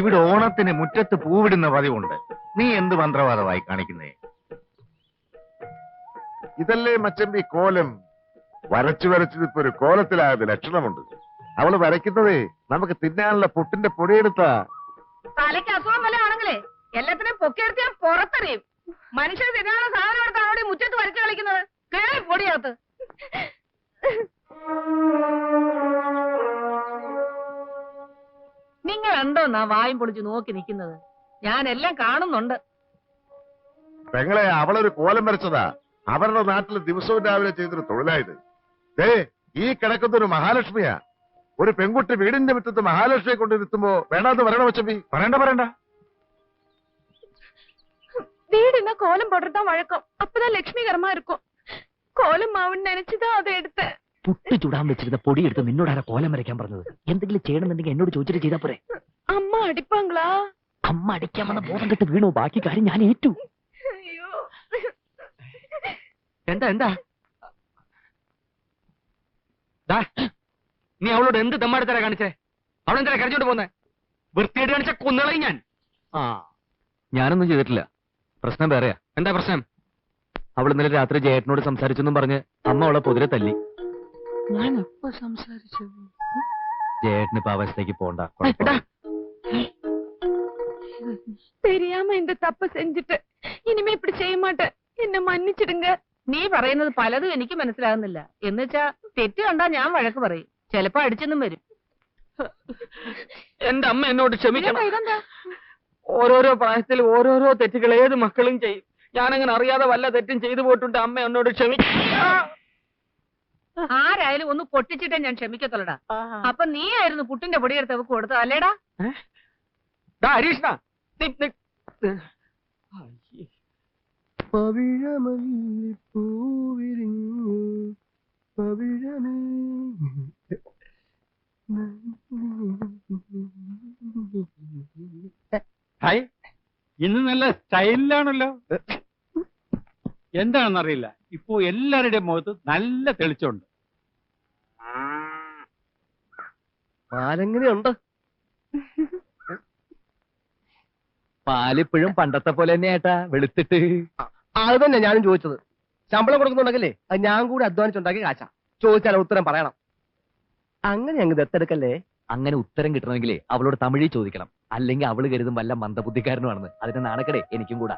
ഇവിടെ ഓണത്തിന് മുറ്റത്ത് പൂവിടുന്ന പതിവുണ്ട്. നീ എന്ത് മന്ത്രവാദമായി കാണിക്കുന്നേ? ഇതല്ലേ മച്ചമ്പി കോലം? വരച്ചു വരച്ചത് ഇപ്പൊ ഒരു കോലത്തിലായത് ലക്ഷണമുണ്ട്. അവൾ വരയ്ക്കുന്നതേ നമുക്ക് തിന്നാനുള്ള പുട്ടിന്റെ പൊടിയെടുത്താ. തലയ്ക്ക് അസുഖം വല്ല ആണെങ്കിലേ എല്ലാത്തിനും പൊക്കിയെടുത്ത് ഞാൻ പുറത്തെറിയും. മനുഷ്യർ തിന്നാനുള്ള സാധനം എടുത്താണ് അവിടെ മുറ്റത്ത് വരച്ചു കളിക്കുന്നത്. കേറി പൊടിയകത്ത്. നിങ്ങൾ എന്തോന്നാ വായും പൊളിച്ച് നോക്കി നിൽക്കുന്നത് ഞാൻ എല്ലാം കാണുന്നുണ്ട് പെങ്ങളെ അവളൊരു കോലം വരച്ചതാ അവരുടെ നാട്ടിൽ ദിവസവും രാവിലെ ചെയ്തൊരു തൊഴിലായത് ദേ ഈ കിടക്കുന്ന ഒരു മഹാലക്ഷ്മിയാ ഒരു പെൺകുട്ടി വീടിന്റെ മുറ്റത്ത് മഹാലക്ഷ്മിയെ കൊണ്ടിരുത്തുമ്പോ വേണ്ടാന്ന് പറയണ മച്ചമ്പി പറയണ്ട പറയണ്ട வீடுனா கோலம் போடுறதுதான் வழக்கம் அப்பதான் லட்சுமிகரமா இருக்கும் கோலம் மாவுன்னு நினைச்சுதான் அதை எடுத்தேன் പുട്ട് ചുടാൻ വെച്ചിരുന്ന പൊടിയെടുത്ത് നിന്നോട് ആരാ കോലം വരയ്ക്കാൻ പറഞ്ഞത് എന്തെങ്കിലും ചെയ്യണമെന്നുണ്ടെങ്കിൽ എന്നോട് ചോദിച്ചിട്ട് ചെയ്താ പോരെ അമ്മ അടിപ്പാങ്ങളാ അമ്മ അടിക്കാമെന്ന ബോധം കെട്ട് വീണു. ബാക്കി കാര്യം ഞാൻ ഏറ്റു. എന്താ എന്താ? നീ അവളോട് എന്ത് ദമ്മാടുത്തരാ കാണിച്ചേ? അവളെന്താ കരഞ്ഞോണ്ട് പോന്നെ? വൃത്തിയായിട്ട് കാണിച്ച കൊന്നളയും ഞാൻ. ആ ഞാനൊന്നും ചെയ്തിട്ടില്ല. പ്രശ്നം വേറെയാ. എന്താ പ്രശ്നം? അവൾ ഇന്നലെ രാത്രി ജയേട്ടനോട് സംസാരിച്ചെന്നും പറഞ്ഞ് അമ്മ അവളെ പൊതിരെ തല്ലി. ഞാൻ എപ്പോ സംസാരിച്ചു ജയേട്ടന് ഇപ്പൊ അവസ്ഥക്ക് പോണ്ട தெரியாம இந்த தப்பு செஞ்சுட்டு இனிமே இப்படி செய்ய மாட்டேன் என்ன மன்னிச்சிடுங்க നീ പറയുന്നത് പലതും എനിക്ക് മനസ്സിലാകുന്നില്ല എന്നുവെച്ചാ തെറ്റ് കണ്ടാ ഞാൻ വഴക്ക് പറയും ചിലപ്പോ അടിച്ചെന്നും വരും എന്റെ അമ്മ എന്നോട് ക്ഷമിക്കണം ഇതെന്താ ഓരോരോ പ്രായത്തിൽ ഓരോരോ തെറ്റുകൾ ഏത് മക്കളും ചെയ്യും ഞാനങ്ങനെ അറിയാതെ വല്ല തെറ്റും ചെയ്തു പോയിട്ടുണ്ട് അമ്മ എന്നോട് ക്ഷമിക്കണം ആരായാലും ഒന്ന് പൊട്ടിച്ചിട്ടേ ഞാൻ ക്ഷമിക്കത്തുള്ളടാ അപ്പൊ നീ ആയിരുന്നു പുട്ടിന്റെ പൊടിയെടുത്ത് അവക്ക് കൊടുത്തത് അല്ലേടാ ദാ, ഹരീഷ്ണ. പവിഴമല്ലിപ്പൂവിരിഞ്ഞു പവിഴമേ. ഹായ് ഇന്ന് നല്ല സ്റ്റൈലിലാണല്ലോ. എന്താണെന്നറിയില്ല. ഇപ്പോ എല്ലാവരുടെയും മുഖത്ത് നല്ല തെളിച്ചുണ്ട് പാലെങ്ങനെയുണ്ട്? പാലിപ്പോഴും പണ്ടത്തെ പോലെ തന്നെ ഏട്ടാ വെളുത്തിട്ട്. അത് തന്നെ ഞാനും ചോദിച്ചത്. ശമ്പളം കൊടുക്കുന്നുണ്ടെങ്കിലേ അത് ഞാൻ കൂടി അധ്വാനിച്ചുണ്ടാക്കി കാശാ. ചോദിച്ചാൽ ഉത്തരം പറയണം. അങ്ങനെ അങ്ങ് ദത്തെടുക്കല്ലേ? അങ്ങനെ ഉത്തരം കിട്ടണമെങ്കിലേ അവളോട് തമിഴിൽ ചോദിക്കണം. അല്ലെങ്കിൽ അവൾ കരുതും വല്ല മന്ദബുദ്ധിക്കാരനുമാണെന്ന്. അതിന്റെ നാണക്കടേ എനിക്കും കൂടാ.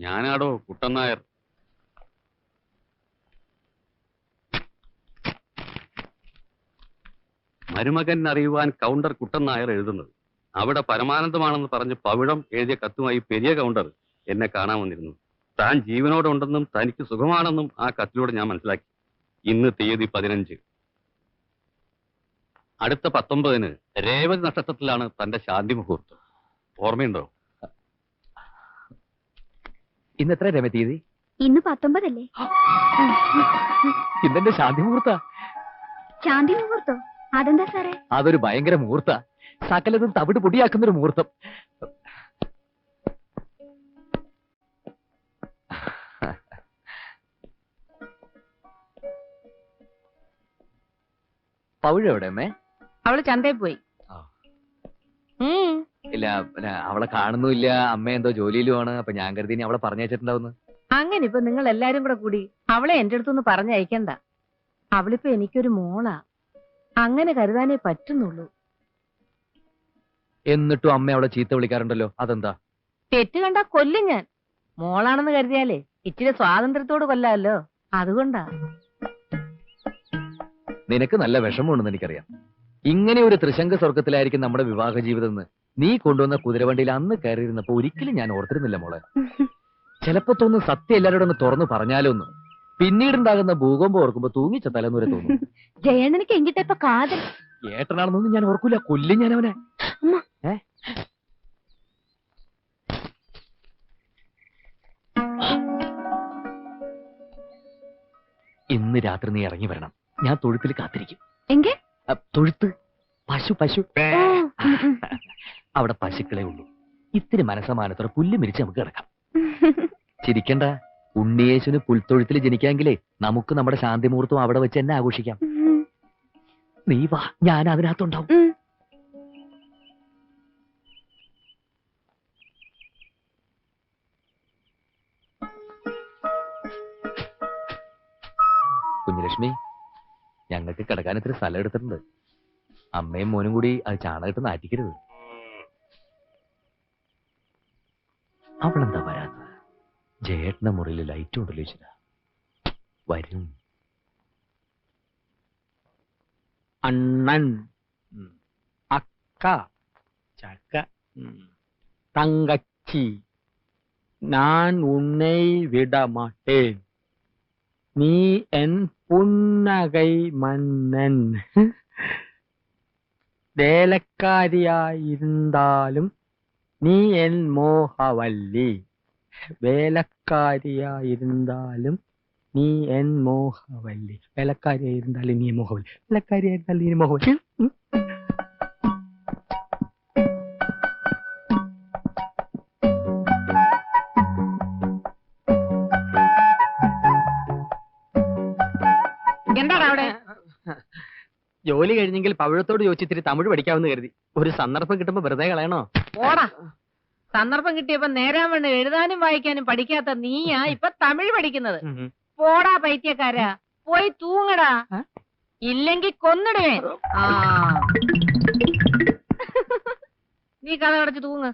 ഞാനാടോ കുട്ടൻ നായർ. മരുമകൻ അറിയുവാൻ കൗണ്ടർ കുട്ടൻ നായർ എഴുതുന്നത്. അവിടെ പരമാനന്ദമാണെന്ന് പറഞ്ഞ് പവിഴം എഴുതിയ കത്തുമായി പെരിയ കൗണ്ടർ എന്നെ കാണാൻ വന്നിരുന്നു. താൻ ജീവനോടുണ്ടെന്നും തനിക്ക് സുഖമാണെന്നും ആ കത്തിലൂടെ ഞാൻ മനസ്സിലാക്കി. ഇന്ന് തീയതി പതിനഞ്ച്. അടുത്ത പത്തൊമ്പതിന് രേവതി നക്ഷത്രത്തിലാണ് തന്റെ ശാന്തി മുഹൂർത്തം ഓർമ്മയുണ്ടോ? ഇന്ന് എത്ര രമ തീയതി? ഇന്ന് പത്തൊമ്പതല്ലേ? ഇന്നെന്റെ ശാന്തി മുഹൂർത്ത. ശാന്തി മുഹൂർത്തോ? അതെന്താ സാറേ? അതൊരു ഭയങ്കര മുഹൂർത്ത. സകലതും തവിട് പൊടിയാക്കുന്ന ഒരു മുഹൂർത്തം. പൗഴ എവിടെ അമ്മേ? അവൾ ചന്തയിൽ പോയി. ഇല്ല. അവളെ കാണുന്നില്ല അമ്മ എന്തോ ജോലിയിലുമാണ് അപ്പൊ ഞാൻ കരുതി ഇനി അവളെ പറഞ്ഞയച്ചിട്ടുണ്ടാവുന്നു. അങ്ങനെ ഇപ്പൊ നിങ്ങൾ എല്ലാരും കൂടെ കൂടി അവളെ എന്റെ അടുത്തൊന്ന് പറഞ്ഞയക്കണ്ട. അവളിപ്പോ എനിക്കൊരു മോളാ. അങ്ങനെ കരുതാനേ പറ്റുന്നുള്ളൂ. എന്നിട്ടും അമ്മ അവളെ ചീത്ത വിളിക്കാറുണ്ടല്ലോ. അതെന്താ? തെറ്റ് കണ്ട കൊല്ലും ഞാൻ. മോളാണെന്ന് കരുതിയാലേ ഇച്ചിരി സ്വാതന്ത്ര്യത്തോട് കൊല്ലാമല്ലോ. അതുകൊണ്ടാ. നിനക്ക് നല്ല വിഷമമുണ്ടെന്ന് എനിക്കറിയാം. ഇങ്ങനെ ഒരു ത്രിശങ്ക സ്വർഗത്തിലായിരിക്കും നമ്മുടെ വിവാഹ ജീവിതം എന്ന്. നീ കൊണ്ടുവന്ന കുതിരവണ്ടിയിൽ അന്ന് കയറിയിരുന്നപ്പോ ഒരിക്കലും ഞാൻ ഓർത്തിരുന്നില്ല മോളെ. ചിലപ്പോ തോന്നും സത്യം എല്ലാവരോടും ഒന്ന് തുറന്നു പറഞ്ഞാലോ ഒന്ന് പിന്നീടുണ്ടാകുന്ന ഭൂകമ്പം ഓർക്കുമ്പോ തൂങ്ങിച്ച തലമുറ തോന്നും. ജയണ്ണനിക്ക് എങ്കിട്ട ഇപ്പൊ കാതൽ? ഏട്ടനാണെന്നൊന്നും ഞാൻ ഓർക്കൂല. കൊല്ലും ഞാൻ അവനെ. ഏ? ഇന്ന് രാത്രി നീ ഇറങ്ങി വരണം. ഞാൻ തൊഴുത്തിൽ കാത്തിരിക്കും. എങ്കിൽ തൊഴുത്ത്. പശു പശു. അവിടെ പശുക്കളെ ഉള്ളൂ. ഇത്തിരി മനസ്സമാനത്തോടെ പുല്ല് മിരിച്ച് നമുക്ക് കിടക്കാം. ചിരിക്കണ്ട. ഉണ്ണിയേശുന് പുൽത്തൊഴുത്തിൽ ജനിക്കാമെങ്കിലേ നമുക്ക് നമ്മുടെ ശാന്തിമുഹൂർത്തം അവിടെ വെച്ച് തന്നെ ആഘോഷിക്കാം. നീ വാ ഞാൻ അതിനകത്തുണ്ടാവും. കുഞ്ഞുലക്ഷ്മി ഞങ്ങൾക്ക് കിടക്കാൻ ഇത്തിരി സ്ഥലം എടുത്തിട്ടുണ്ട്. അമ്മയും മോനും കൂടി അത് ചാണകത്ത് നാറ്റിക്കരുത് അവളെന്താ വരാത്തത് ജയേട്ടന്റെ മുറിയിൽ ലൈറ്റ് ഉണ്ടല്ലോ ചില വരും அண்ணன் அக்கா சக்க தங்கச்சி நான் உன்னை விட மாட்டேன் நீ என் புன்னகை மன்னன் വേലക്കാരിയായിരുന്നാലും നീ എൻ മോഹവല്ലി. വേലക്കാരിയായിരുന്നാലും നീ എൻ മോഹവല്ലി. വേലക്കാരിയായിരുന്നാലും നീ മോഹവല്ലി. വേലക്കാരിയായിരുന്നാലും നീ മോഹവല്ലി. ജോലി കഴിഞ്ഞെങ്കിൽ പവിഴത്തോട് ചോദിച്ചിത്തിരി തമിഴ് പഠിക്കാമെന്ന് കരുതി. ഒരു സന്ദർഭം കിട്ടുമ്പോ വെറുതെ കളയണോ? ഓടാ സന്ദർഭം കിട്ടിയപ്പോ നേരാൻ വേണ്ട എഴുതാനും വായിക്കാനും പഠിക്കാത്ത നീയാ ഇപ്പൊ തമിഴ് പഠിക്കുന്നത്. പോടാ പൈത്യക്കാരാ. പോയി തൂങ്ങടാ? ഇല്ലെങ്കി കൊന്നിടുവേ ആ. നീ കഥ അടച്ച് തൂങ്ങ്.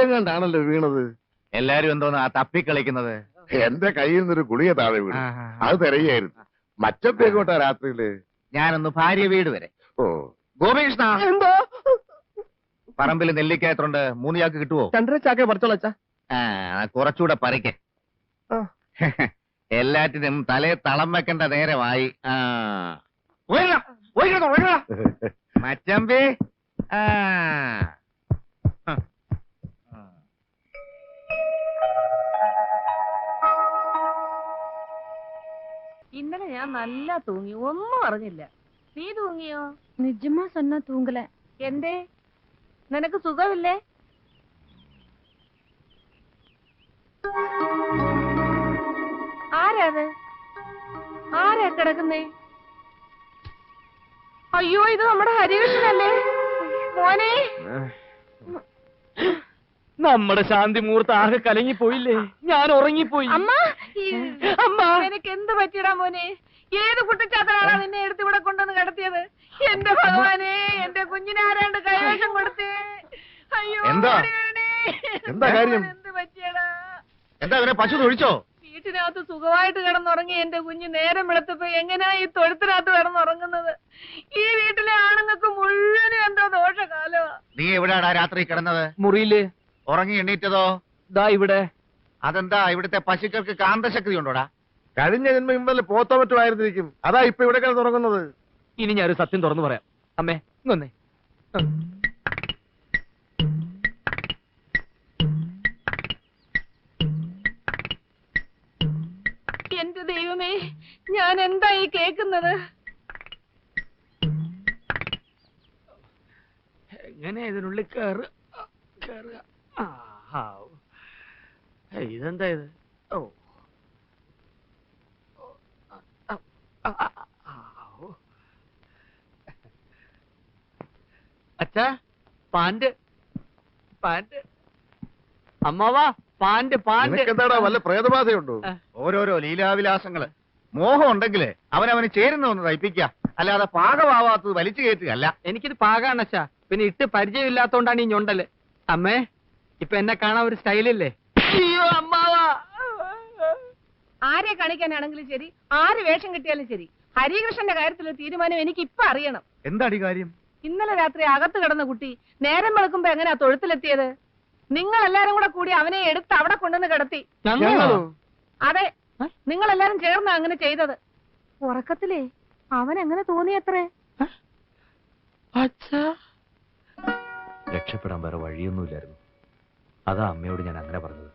എങ്ങാണ്ടാണല്ലോ വീണത്? എല്ലാരും എന്തോന്ന് ആ തപ്പിക്കളിക്കുന്നത്? എന്റെ കയ്യിൽ നിന്നൊരു ഗുളിക താഴെ വീണു. അത് തിരയായിരുന്നു. മച്ചപ്പേക്കോട്ടാ രാത്രിയിൽ? ഞാനൊന്ന് ഭാര്യ വീട് വരെ. ഓ. ഗോപികൃഷ്ണ! എന്തോ? പറമ്പിൽ നെല്ലിക്കയത്രണ്ട് മൂന്ന് ചാക്ക് കിട്ടുവോ? രണ്ടര ചാക്കേ പറിച്ചോളാ അച്ഛാ. ആ കുറച്ചുകൂടെ പറിക്കേ. ആ. എല്ലാറ്റിനും തലേ തളം വെക്കണ്ട നേരമായി. ആ. മച്ചമ്പി. ആ. ഇന്നലെ ഞാൻ നല്ല തൂങ്ങി. ഒന്നും അറിഞ്ഞില്ല. നീ തൂങ്ങിയോ? നിജമാ സൊന്ന തൂങ്കല. എന്തേ? നിനക്ക് സുഖമില്ലേ? ആരാത്? ആരാ കിടക്കുന്നേ? അയ്യോ ഇത് നമ്മുടെ ഹരികൃഷ്ണനല്ലേ? മോനെ. നമ്മുടെ ശാന്തി മുഹൂർത്ത് ആകെ കലങ്ങിപ്പോയില്ലേ? ഞാൻ ഉറങ്ങിപ്പോയി. അമ്മാ. അമ്മ. എനിക്ക് എന്ത് പറ്റിയടാ മോനെ? ഏത് കുട്ടിച്ചാത്തനാണ് നിന്നെ എടുത്ത് ഇവിടെ കൊണ്ടുവന്ന് കടത്തിയത്? എന്റെ ഭഗവാനെ എന്റെ കുഞ്ഞിനെ ആരാണ്ട് കൈവേഷം കൊടുത്തേ. അയ്യോ എന്താ? എന്താ കാര്യം? എന്ത് പറ്റിയടാ? എന്താ അവനെ പശു തൊഴിച്ചോ വീട്ടിനകത്ത് സുഖമായിട്ട് കിടന്നുറങ്ങി എന്റെ കുഞ്ഞ് നേരം വെളുത്തപ്പോ എങ്ങനെയാ ഈ തൊഴുത്തിനകത്ത് കിടന്നുറങ്ങുന്നത്? ഈ വീട്ടിലെ ആണുങ്ങൾക്ക് മുഴുവനും എന്തോ ദോഷകാലമാ. നീ എവിടെയാടാ രാത്രി കിടന്നത്? മുറിയിൽ. ഉറങ്ങി എണ്ണീറ്റതോ ദാ ഇവിടെ. അതെന്താ ഇവിടുത്തെ പശുക്കൾക്ക് കാന്തശക്തി ഉണ്ടോടാ? കഴിഞ്ഞ ജന്മം ഇന്നലെ പോത്തോ മറ്റുമായിരുന്നിരിക്കും അതാ ഇപ്പൊ ഇവിടെ കിടന്ന് തുടങ്ങുന്നത് ഇനി ഞാൻ ഒരു സത്യം തുറന്നു പറയാം. അമ്മേ ഇങ്ങൊന്നേ എന്റെ ദൈവമേ ഞാൻ എന്താ ഈ കേക്കുന്നത് എങ്ങനെ ഇതിനുള്ളിൽ കയറുക കയറുക? ആ, ഹാവ്. ഇതെന്താ ഇത്? ഓ. അച്ഛാ പാന്റ് പാന്റ് അമ്മാവാ പാന്റ് പാന്റ് എന്താടാ വല്ല പ്രേതബാധയുണ്ടോ? ഓരോരോ ലീലാവിലാസങ്ങൾ. മോഹം ഉണ്ടെങ്കിൽ അവനവന് ചേരുന്ന ഒന്ന് തയ്പ്പിക്ക. അല്ലാതെ പാകമാവാത്തത് വലിച്ചു കയറ്റുകയല്ല. എനിക്കിത് പാകാണ് അച്ഛാ. പിന്നെ ഇട്ട് പരിചയമില്ലാത്തോണ്ടാണ് ഈ ഞൊണ്ടൽ. അമ്മേ ഇപ്പൊ എന്നെ കാണാൻ ഒരു സ്റ്റൈലില്ലേ? അയ്യോ അമ്മാവാ. ആരെ കാണിക്കാനാണെങ്കിലും ശരി ആര് വേഷം കിട്ടിയാലും ശരി. ഹരികൃഷ്ണന്റെ കാര്യത്തിലൊരു തീരുമാനം എനിക്ക് ഇപ്പൊ അറിയണം. എന്താടി കാര്യം? ഇന്നലെ രാത്രി അകത്ത് കിടന്ന കുട്ടി നേരം വെളുക്കുമ്പോ എങ്ങനെയാ തൊഴുത്തിലെത്തിയത്? നിങ്ങൾ എല്ലാരും കൂടെ കൂടി അവനെ എടുത്ത് അവിടെ കൊണ്ടുവന്ന് കിടത്തി. അതെ നിങ്ങൾ എല്ലാരും ചേർന്നാ അങ്ങനെ ചെയ്തത്. ഉറക്കത്തിലേ അവൻ എങ്ങനെ തോന്നിയത്രേ അച്ഛാ. രക്ഷപ്പെടാൻ വേറെ വഴിയൊന്നുമില്ലായിരുന്നു. അതാ അമ്മയോട് ഞാൻ അങ്ങനെ പറഞ്ഞത്.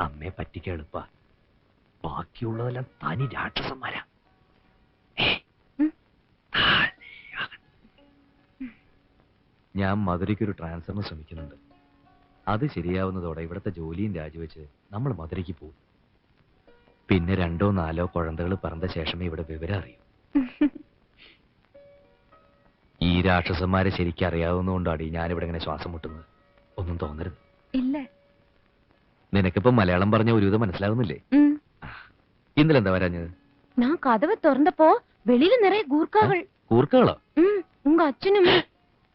അമ്മയെ പറ്റിക്കാൻ എളുപ്പ. ബാക്കിയുള്ളതെല്ലാം തനി രാക്ഷസന്മാരാ. ഞാൻ മധുരയ്ക്ക് ഒരു ട്രാൻസ്ഫറിന് ശ്രമിക്കുന്നുണ്ട്. അത് ശരിയാവുന്നതോടെ ഇവിടുത്തെ ജോലിയും രാജിവെച്ച് നമ്മൾ മധുരയ്ക്ക് പോകും. പിന്നെ രണ്ടോ നാലോ കുഴന്തകൾ പറഞ്ഞ ശേഷമേ ഇവിടെ വിവരം അറിയൂ. ഈ രാക്ഷസന്മാരെ ശരിക്കും അറിയാവുന്നതുകൊണ്ടാണ് ഞാനിവിടെ ഇങ്ങനെ ശ്വാസം മുട്ടുന്നത്. ഒന്നും തോന്നരുത്. ഇല്ല. നിനക്കിപ്പോ മലയാളം പറഞ്ഞ ഒരു വിധം മനസ്സിലാവുന്നില്ലേ ഇന്നലെ എന്താ വരാഞ്ഞത്? ഞാൻ കഥവ് തുറന്നപ്പോ വെളിയിൽ നിറയെ കൂർക്കകൾ കൂർക്കകളോ ഉങ്ക അച്ഛനും.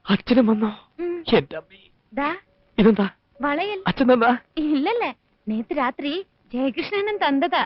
അച്ഛനും വന്നോ? ഇതെന്താ? വളയൽ. അച്ഛൻ തന്നാ ഇല്ലല്ലേ നേത്ത് രാത്രി ജയകൃഷ്ണനും തന്നതാ